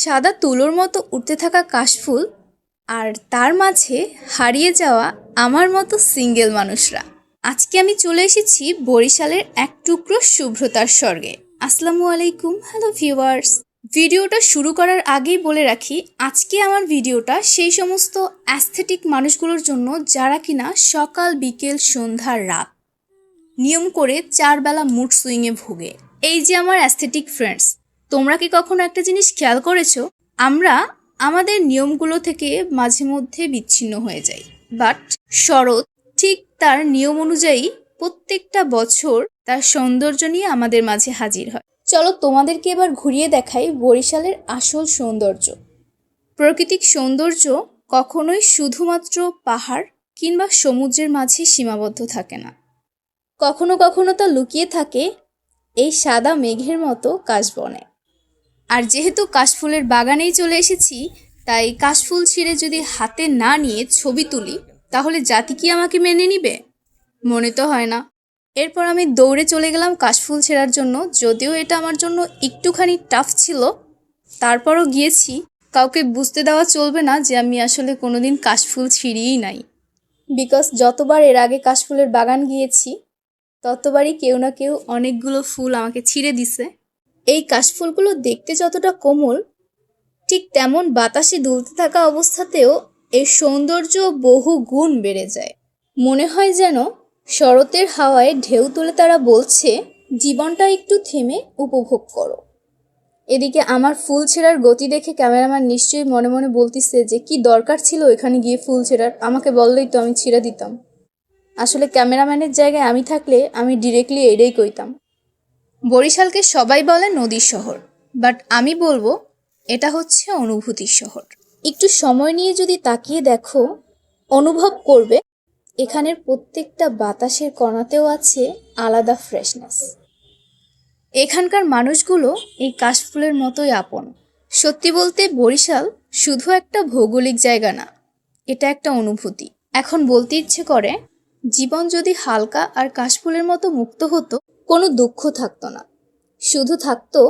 সাদা তুলোর মতো উঠতে থাকা কাশফুল আর তার মাঝে হারিয়ে যাওয়া আমার মতো সিঙ্গেল মানুষরা। আজকে আমি চলে এসেছি বরিশালের এক টুকরো শুভ্রতার স্বর্গে। আসসালামু আলাইকুম, হ্যালো ভিউয়ার্স। ভিডিওটা শুরু করার আগেই বলে রাখি, আজকে আমার ভিডিওটা সেই সমস্ত অ্যাস্থেটিক মানুষগুলোর জন্য যারা কিনা সকাল, বিকেল, সন্ধ্যা, রাত নিয়ম করে চার বেলা মুড সুইংয়ে ভোগে। এই যে আমার অ্যাস্থেটিক ফ্রেন্ডস তোমরা কি কখনো একটা জিনিস খেয়াল করেছ? আমরা আমাদের নিয়মগুলো থেকে মাঝে মধ্যে বিচ্ছিন্ন হয়ে যাই। বাট শরৎ ঠিক তার নিয়ম অনুযায়ী প্রত্যেকটা বছর তার সৌন্দর্য নিয়ে আমাদের মাঝে হাজির হয়। চলো তোমাদেরকে এবার ঘুরিয়ে দেখাই বরিশালের আসল সৌন্দর্য। প্রাকৃতিক সৌন্দর্য কখনোই শুধুমাত্র পাহাড় কিংবা সমুদ্রের মাঝে সীমাবদ্ধ থাকে না। কখনো কখনো তা লুকিয়ে থাকে এই সাদা মেঘের মতো কাশবনে। আর যেহেতু কাশফুলের বাগানেই চলে এসেছি, তাই কাশফুল ছিঁড়ে যদি হাতে না নিয়ে ছবি তুলি, তাহলে জাতি কি আমাকে মেনে নিবে? মনে তো হয় না। এরপর আমি দৌড়ে চলে গেলাম কাশফুল ছেঁড়ার জন্য, যদিও এটা আমার জন্য একটুখানি টাফ ছিল। তারপরও গিয়েছি, কাউকে বুঝতে দেওয়া চলবে না যে আমি আসলে কোনোদিন কাশফুল ছিঁড়িই নাই। বিকজ যতবার এর আগে কাশফুলের বাগান গিয়েছি, ততবারই কেউ না কেউ অনেকগুলো ফুল আমাকে ছিঁড়ে দিছে। এই কাশফুলগুলো দেখতে যতটা কোমল, ঠিক তেমন বাতাসে দুলতে থাকা অবস্থাতেও এর সৌন্দর্য বহু গুণ বেড়ে যায়। মনে হয় যেন শরতের হাওয়ায় ঢেউ তুলে তারা বলছে, জীবনটা একটু থেমে উপভোগ করো। এদিকে আমার ফুল ছেঁড়ার গতি দেখে ক্যামেরাম্যান নিশ্চয়ই মনে মনে বলতেছে যে, কি দরকার ছিল এখানে গিয়ে ফুল ছেঁড়ার? আমাকে বললেই তো আমি ছিঁড়ে দিতাম। আসলে ক্যামেরাম্যানের জায়গায় আমি থাকলে আমি ডিরেক্টলি এটাই কইতাম। বরিশালকে সবাই বলে নদীর শহর বাট আমি বলব এটা হচ্ছে অনুভূতির শহর। একটু সময় নিয়ে যদি তাকিয়ে দেখো, অনুভব করবে এখানের প্রত্যেকটা বাতাসের কণাতেও আছে আলাদা ফ্রেশনেস এখানকার মানুষগুলো এই কাশফুলের মতোই আপন। সত্যি বলতে বরিশাল শুধু একটা ভৌগোলিক জায়গা না, এটা একটা অনুভূতি। এখন বলতে ইচ্ছে করে, জীবন যদি হালকা আর কাশফুলের মতো মুক্ত হতো কোনো দুঃখ থাকতো না। শুধু থাকতো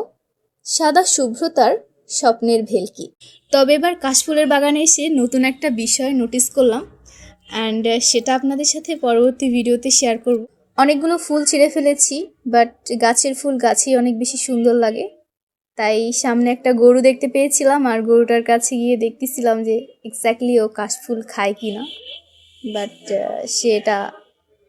সাদা শুভ্রতার স্বপ্নের ভেলকি। তবে এবার কাশফুলের বাগানে এসে নতুন একটা বিষয় নোটিস করলাম অ্যান্ড সেটা আপনাদের সাথে পরবর্তী ভিডিওতে শেয়ার করব। অনেকগুলো ফুল ছিঁড়ে ফেলেছি বাট গাছের ফুল গাছেই অনেক বেশি সুন্দর লাগে। তাই সামনে একটা গরু দেখতে পেয়েছিলাম আর গরুটার কাছে গিয়ে দেখতেছিলাম যে এক্স্যাক্টলি ও কাশফুল খায় কি না বাট সে এটা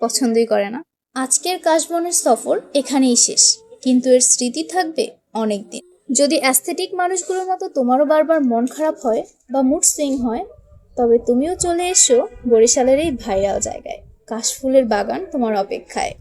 পছন্দই করে না। আজকের কাশবনের সফর এখানেই শেষ, কিন্তু এর স্মৃতি থাকবে অনেক দিন যদি অ্যাস্থেটিক মানুষগুলোর মতো তোমারও বারবার মন খারাপ হয় বা মুড সুইং হয়, তবে তুমিও চলে এসো বরিশালের এই ভাইরাল জায়গায়, কাশফুলের বাগান তোমার অপেক্ষায়।